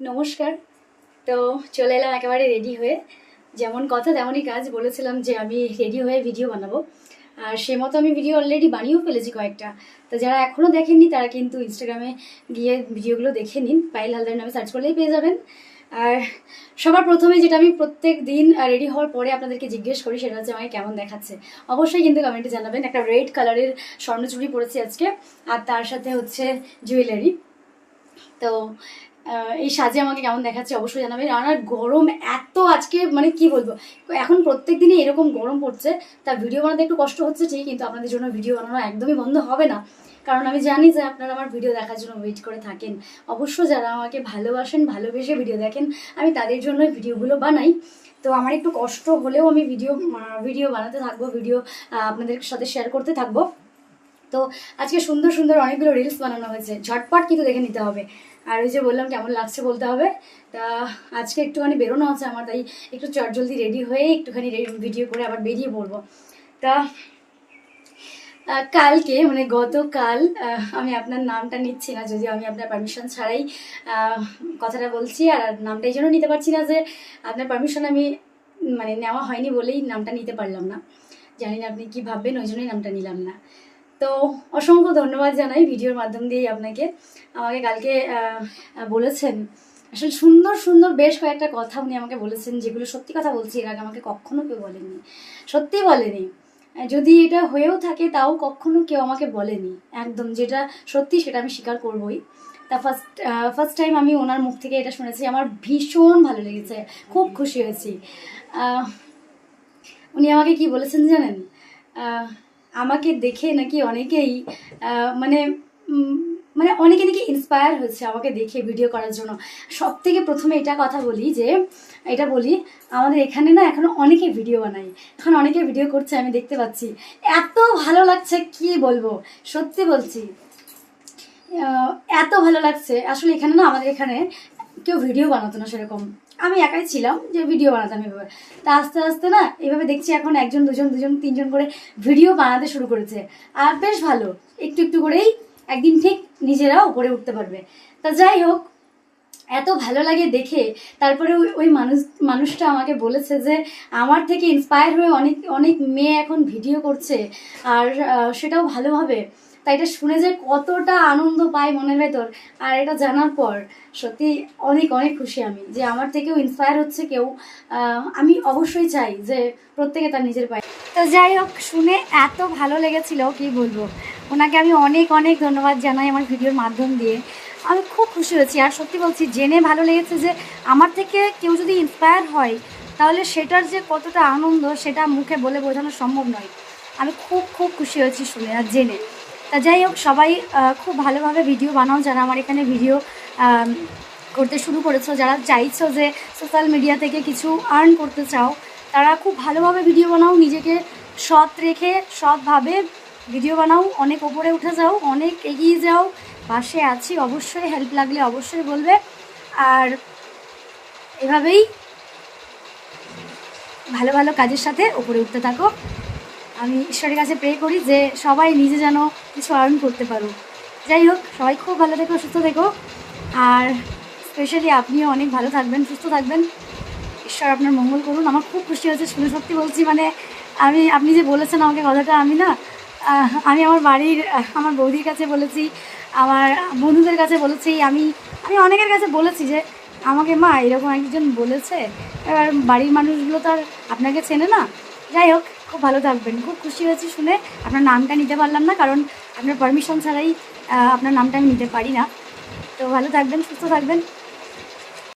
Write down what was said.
নমস্কার। তো চলে এলাম একেবারে রেডি হয়ে। যেমন কথা তেমনই কাজ। বলেছিলাম যে আমি রেডি হয়ে ভিডিও বানাবো। আর সে মতো আমি ভিডিও অলরেডি বানিয়েও ফেলেছি কয়েকটা। তো যারা এখনও দেখেননি, তারা কিন্তু ইনস্টাগ্রামে গিয়ে ভিডিওগুলো দেখে নিন। পাইল হালদার নামে সার্চ করলেই পেয়ে যাবেন। আর সবার প্রথমে যেটা আমি প্রত্যেক দিন রেডি হওয়ার পরে আপনাদেরকে জিজ্ঞেস করি, সেটা হচ্ছে আমাকে কেমন দেখাচ্ছে। অবশ্যই কিন্তু কমেন্টে জানাবেন। একটা রেড কালারের স্বর্ণচুড়ি পরেছি আজকে। আর তার সাথে হচ্ছে জুয়েলারি তো এই সাজে আমাকে কেমন দেখাচ্ছে অবশ্যই জানাবেন আর গরম এত আজকে মানে কি বলব? এখন প্রত্যেক দিনই এরকম গরম পড়ছে। তা ভিডিও বানাতে একটু কষ্ট হচ্ছে ঠিক কিন্তু আপনাদের জন্য ভিডিও বানানো একদমই বন্ধ হবে না। কারণ আমি জানি যে আপনারা আমার ভিডিও দেখার জন্য ওয়েট করে থাকেন। অবশ্য যারা আমাকে ভালোবাসেন, ভালোবেসে ভিডিও দেখেন, আমি তাদের জন্য ভিডিওগুলো বানাই। তো আমার একটু কষ্ট হলেও আমি ভিডিও ভিডিও বানাতে থাকব, ভিডিও আপনাদের সাথে শেয়ার করতে থাকব। তো আজকে সুন্দর সুন্দর অনেকগুলো রিলস বানানো হয়েছে। ঝটপট কিন্তু দেখে নিতে হবে। আর ওই যে বললাম, কেমন লাগছে বলতে হবে? তা আজকে একটুখানি বেরোনো আছে আমার, তাই একটু চটজলদি রেডি হয়ে একটুখানি ভিডিও করে আবার বেরিয়ে পড়ব। তা কালকে মানে গতকাল আমি আপনার নামটা নিচ্ছি না, যদিও আমি আপনার পারমিশন ছাড়াই কথাটা বলছি, আর নামটা এই জন্য নিতে পারছি না যে আপনার পারমিশন আমি মানে নেওয়া হয়নি বলেই নামটা নিতে পারলাম না। জানি না আপনি কি ভাববেন, ওই জন্যই নামটা নিলাম না। তো অসংখ্য ধন্যবাদ জানাই ভিডিওর মাধ্যম দিয়েই আপনাকে। আমাকে কালকে বলেছেন, আসলে সুন্দর সুন্দর বেশ কয়েকটা কথা উনি আমাকে বলেছেন, যেগুলো সত্যি কথা বলছি, এর আগে আমাকে কখনো কেউ বলেনি। সত্যি বলেনি। যদি এটা হয়েও থাকে, তাও কখনো কেউ আমাকে বলেনি। একদম যেটা সত্যি, সেটা আমি স্বীকার করবই। তা ফার্স্ট ফার্স্ট টাইম আমি ওনার মুখ থেকে এটা শুনেছি, আমার ভীষণ ভালো লেগেছে, খুব খুশি হয়েছি। উনি আমাকে কি বলেছেন জানেন? আমাকে দেখে নাকি অনেকেই মানে মানে অনেকে নাকি ইন্সপায়ার হয়েছে আমাকে দেখে ভিডিও করার জন্য। সব থেকে প্রথমে এটা কথা বলি যে, এটা বলি, আমাদের এখানে না এখনও অনেকে ভিডিও বানাই এখন অনেকে ভিডিও করছে, আমি দেখতে পাচ্ছি। এত ভালো লাগছে, কি বলব? সত্যি বলছি। এত ভালো লাগছে। আসলে এখানে না আমাদের এখানে কেউ ভিডিও বানাতো না সেরকম। আমি একাই ছিলাম যে ভিডিও বানাতাম এভাবে। তা আস্তে আস্তে না এভাবে দেখছি এখন একজন, দুজন দুজন, তিনজন করে ভিডিও বানাতে শুরু করেছে। আর বেশ ভালো, একটু একটু করেই একদিন ঠিক নিজেরা উপরে উঠতে পারবে। তা যাই হোক, এত ভালো লাগে দেখে, তারপরে ওই মানুষ, মানুষটা আমাকে বলেছে যে আমার থেকে ইন্সপায়ার হয়ে অনেক অনেক মেয়ে এখন ভিডিও করছে। আর সেটাও ভালোভাবে তাই এটা শুনে যে কতটা আনন্দ পাই মনের ভেতর। আর এটা জানার পর সত্যি অনেক অনেক খুশি আমি যে আমার থেকেও ইন্সপায়ার হচ্ছে কেউ। আমি অবশ্যই চাই যে প্রত্যেকে তার নিজের পায়ে। তো যাই হোক, শুনে এত ভালো লেগেছিল, কি বলব? ওনাকে আমি অনেক অনেক ধন্যবাদ জানাই আমার ভিডিওর মাধ্যম দিয়ে। আমি খুব খুশি হয়েছি। আর সত্যি বলছি, জেনে ভালো লেগেছে যে আমার থেকে কেউ যদি ইন্সপায়ার হয়, তাহলে সেটার যে কতটা আনন্দ সেটা মুখে বলে বোঝানো সম্ভব নয়। আমি খুব খুব খুশি হয়েছি শুনে আর জেনে। তা যাই হোক, সবাই খুব ভালোভাবে ভিডিও বানাও যারা আমার এখানে ভিডিও করতে শুরু করেছ, যারা চাইছো যে সোশ্যাল মিডিয়া থেকে কিছু আর্ন করতে চাও, তারা খুব ভালোভাবে ভিডিও বানাও, নিজেকে সৎ রেখে, সৎভাবে ভিডিও বানাও, অনেক ওপরে উঠে যাও, অনেক এগিয়ে যাও, পাশে আছি, অবশ্যই হেল্প লাগলে অবশ্যই বলবে, আর এভাবেই ভালো ভালো কাজের সাথে উপরে উঠতে থাকো। আমি ঈশ্বরের কাছে প্রে করি যে সবাই নিজে যেন কিছু আর্ন করতে পারো। যাই হোক, সবাই খুব ভালো থেকো, সুস্থ থেকো। আর স্পেশালি আপনিও অনেক ভালো থাকবেন, সুস্থ থাকবেন। ঈশ্বর আপনার মঙ্গল করুন। আমার খুব খুশি হয়েছে শুনে সত্যি বলছি মানে আমি, আপনি যে বলেছেন আমাকে কথাটা, আমি না আমি আমার বাড়ির, আমার বৌদির কাছে বলেছি, আমার বন্ধুদের কাছে বলেছি, আমি আমি অনেকের কাছে বলেছি যে, আমাকে মা এরকম একজন বলেছে। এবার বাড়ির মানুষগুলো তো আর আপনাকে চেনে না। যাই হোক খুব ভালো থাকবেন। খুব খুশি হয়েছি শুনে আপনার নামটা নিতে পারলাম না, কারণ আপনার পারমিশন ছাড়াই আপনার নামটা আমি নিতে পারি না। তো ভালো থাকবেন, সুস্থ থাকবেন।